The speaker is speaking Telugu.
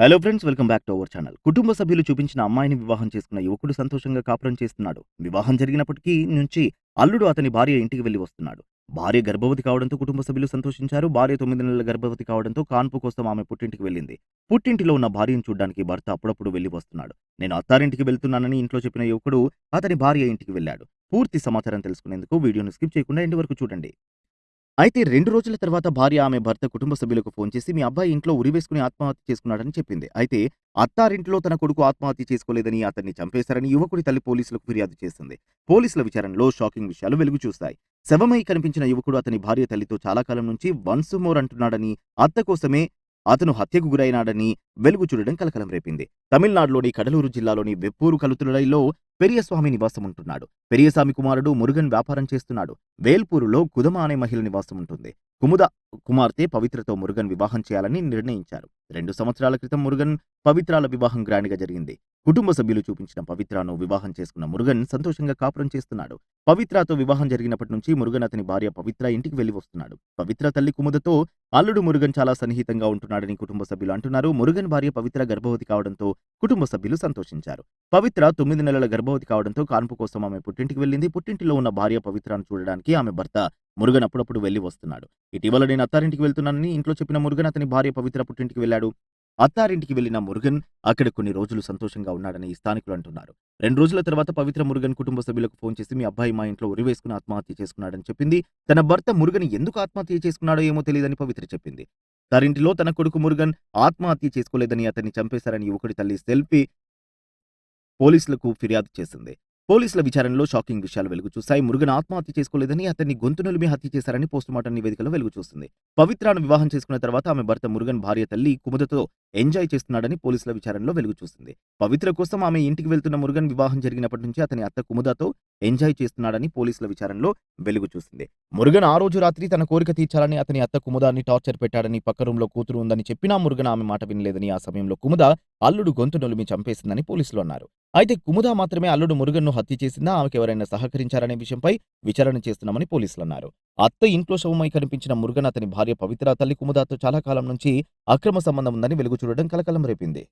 Hello friends welcome back to our channel కుటుంబ సభ్యులు చూపించిన అమ్మాయిని వివాహం చేసుకున్న యువకుడు సంతోషంగా కాపురం చేస్తున్నాడు. వివాహం జరిగినప్పటికీ నుంచి అల్లుడు అతని భార్య ఇంటికి వెళ్ళి వస్తున్నాడు. భార్య గర్భవతి కావడంతో కుటుంబ సభ్యులు సంతోషించారు. భార్య తొమ్మిది నెలల గర్భవతి కావడంతో కాన్పు కోసం ఆమె పుట్టింటికి వెళ్ళింది. పుట్టింటిలో ఉన్న భార్యను చూడడానికి భర్త అప్పుడప్పుడు వెళ్ళి వస్తున్నాడు. నేను అత్తారింటికి వెళ్తున్నానని ఇంట్లో చెప్పిన యువకుడు అతని భార్య ఇంటికి వెళ్ళాడు. పూర్తి సమాచారం తెలుసుకునేందుకు వీడియోను స్కిప్ చేయకుండా ఇంటి వరకు చూడండి. అయితే రెండు రోజుల తర్వాత భార్య ఆమె భర్త కుటుంబ సభ్యులకు ఫోన్ చేసి మీ అబ్బాయి ఇంట్లో ఉరివేసుకుని ఆత్మహత్య చేసుకున్నాడని చెప్పింది. అయితే అత్తారింట్లో తన కొడుకు ఆత్మహత్య చేసుకోలేదని అతన్ని చంపేశారని యువకుడి తల్లి పోలీసులకు ఫిర్యాదు చేసింది. పోలీసుల విచారణలో షాకింగ్ విషయాలు వెలుగు చూస్తాయి. శవమై కనిపించిన యువకుడు అతని భార్య తల్లితో చాలా కాలం నుంచి వన్స్ మోర్ అంటున్నాడని అత్త కోసమే అతను హత్యకు గురైనాడని వెలుగు చూడడం కలకలం రేపింది. తమిళనాడులోని కడలూరు జిల్లాలోని వెప్పూరు కలుతులైలో పెరియస్వామి నివాసం ఉంటున్నాడు పెరియస్వామి కుమారుడు మురుగన్ వ్యాపారం చేస్తున్నాడు. వేల్పూరులో కుదమ అనే మహిళ నివాసం ఉంటుంది కుముద కుమార్తె పవిత్రతో మురుగన్ వివాహం చేయాలని నిర్ణయించారు. రెండు సంవత్సరాల క్రితం మురుగన్ పవిత్రాల వివాహం గ్రాండ్గా జరిగింది. కుటుంబ సభ్యులు చూపించిన పవిత్రను వివాహం చేసుకున్న మురుగన్ సంతోషంగా కాపురం చేస్తున్నాడు. పవిత్రతో వివాహం జరిగినప్పటి నుంచి మురుగన్ అతని భార్య పవిత్ర ఇంటికి వెళ్ళి వస్తున్నాడు పవిత్ర తల్లి కుముదతో అల్లుడు మురుగన్ చాలా సన్నిహితంగా ఉంటున్నాడని కుటుంబ సభ్యులు అంటున్నారు. మురుగన్ భార్య పవిత్ర గర్భవతి కావడంతో కుటుంబ సభ్యులు సంతోషించారు. పవిత్ర తొమ్మిది నెలల గర్భవతి కావడంతో కాన్పు కోసం ఆమె పుట్టింటికి వెళ్ళింది. పుట్టింటిలో ఉన్న భార్య పవిత్రను చూడడానికి ఆమె భర్త మురుగన్ అప్పుడప్పుడు వెళ్ళి వస్తున్నాడు. ఇటీవల నేను అత్తారింటికి వెళ్తున్నానని ఇంట్లో చెప్పిన మురుగన్ అతని భార్య పవిత్ర పుట్టింటికి వెళ్ళాడు. అత్తారింటికి వెళ్ళిన మురుగన్ అక్కడ కొన్ని రోజులు సంతోషంగా ఉన్నాడని స్థానికులు అంటున్నారు. రెండు రోజుల తర్వాత పవిత్ర మురుగన్ కుటుంబ సభ్యులకు ఫోన్ చేసి మీ అబ్బాయి మా ఇంట్లో ఉరివేసుకుని ఆత్మహత్య చేసుకున్నాడని చెప్పింది. తన భర్త మురుగన్ ఎందుకు ఆత్మహత్య చేసుకున్నాడో ఏమో తెలియదని పవిత్ర చెప్పింది. తరింటిలో తన కొడుకు మురుగన్ ఆత్మహత్య చేసుకోలేదని అతన్ని చంపేశారని యువకుడి తల్లి సెల్ఫీ పోలీసులకు ఫిర్యాదు చేసింది. పోలీసుల విచారణలో షాకింగ్ విషయాలు వెలుగు చూశాయి మురుగన్ ఆత్మహత్య చేసుకోలేదని అతన్ని గొంతు నులిమి హత్య చేశారని పోస్టుమార్టం నివేదికలో వెలుగు చూస్తుంది పవిత్రాను వివాహం చేసుకున్న తర్వాత ఆమె భర్త మురుగన్ భార్య తల్లి కుముదతో ఎంజాయ్ చేస్తున్నాడని పోలీసుల విచారణలో వెలుగు చూస్తుంది పవిత్ర కోసం ఆమె ఇంటికి వెళ్తున్న మురుగన్ వివాహం జరిగినప్పటి నుంచి అతని అత్త కుముదతో ఎంజాయ్ చేస్తున్నాడని పోలీసుల విచారణలో వెలుగు చూసింది మురుగన్ ఆ రోజు రాత్రి తన కోరిక తీర్చాలని అతని అత్త కుముదాన్ని టార్చర్ పెట్టాడని పక్క రూంలో కూతురు ఉందని చెప్పినా మురుగన్ ఆమె మాట వినలేదని ఆ సమయంలో కుముద అల్లుడు గొంతు నొలిమి చంపేసిందని పోలీసులు అన్నారు. అయితే కుముద మాత్రమే అల్లుడు మురుగన్ను హత్య చేసిందా? ఆమెకు ఎవరైనా సహకరించారనే విషయంపై విచారణ చేస్తున్నామని పోలీసులు అన్నారు అత్త ఇంట్లో శవమై కనిపించిన మురుగన్ అతని భార్య పవిత్ర తల్లి కుముదాతో చాలా కాలం నుంచి అక్రమ సంబంధం ఉందని వెలుగు చూడడం కలకలం రేపింది.